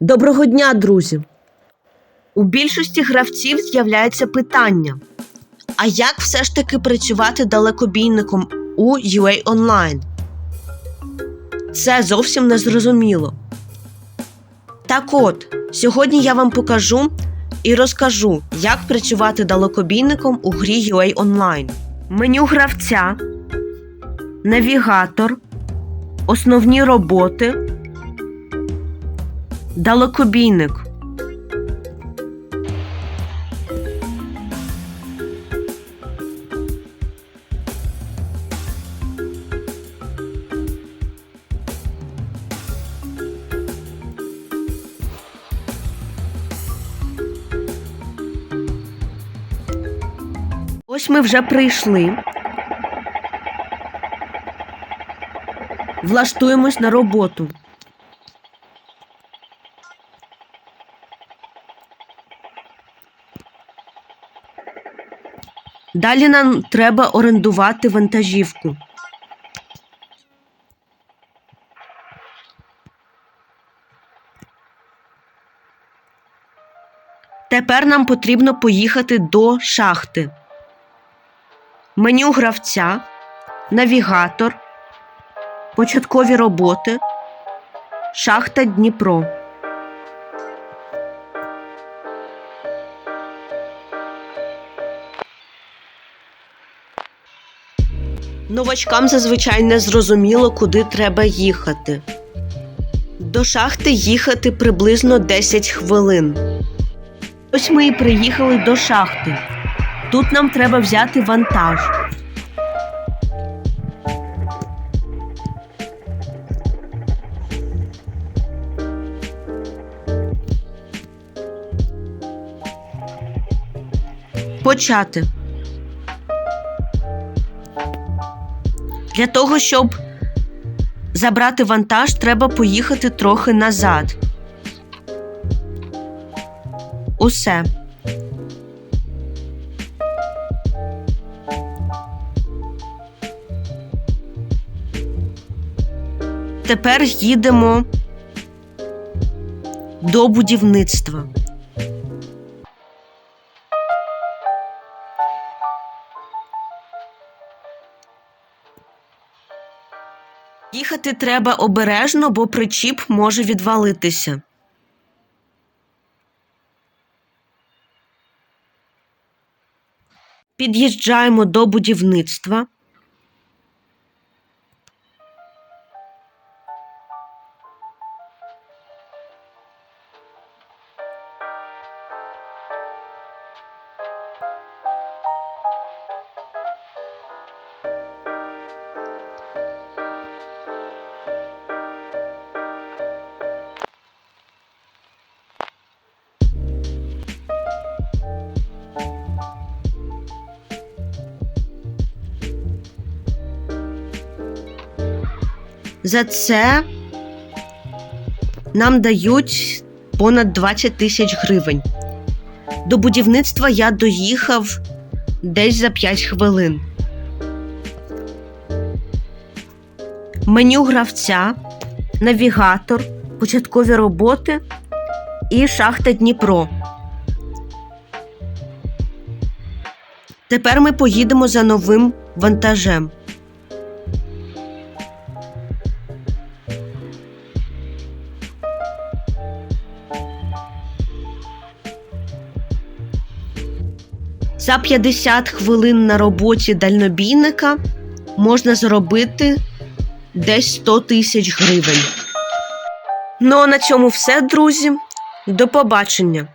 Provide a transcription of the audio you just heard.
Доброго дня, друзі! У більшості гравців з'являється питання: а як все ж таки працювати далекобійником у UA Online? Це зовсім не зрозуміло. Так от, сьогодні я вам покажу і розкажу, як працювати далекобійником у грі UA Online. Меню гравця, навігатор, основні роботи. Далекобійник. Ось ми вже прийшли. Влаштуємось на роботу. Далі нам треба орендувати вантажівку. Тепер нам потрібно поїхати до шахти. Меню гравця, навігатор, початкові роботи, шахта Дніпро. Новачкам зазвичай не зрозуміло, куди треба їхати. До шахти їхати приблизно 10 хвилин. Ось ми і приїхали до шахти. Тут нам треба взяти вантаж. Почати. Для того, щоб забрати вантаж, треба поїхати трохи назад. Усе. Тепер їдемо до будівництва. Їхати треба обережно, бо причіп може відвалитися. Під'їжджаємо до будівництва. За це нам дають понад 20 тисяч гривень. До будівництва я доїхав десь за 5 хвилин. Меню гравця, навігатор, початкові роботи і шахта Дніпро. Тепер ми поїдемо за новим вантажем. За 50 хвилин на роботі дальнобійника можна заробити десь 100 тисяч гривень. Ну а на цьому все, друзі. До побачення!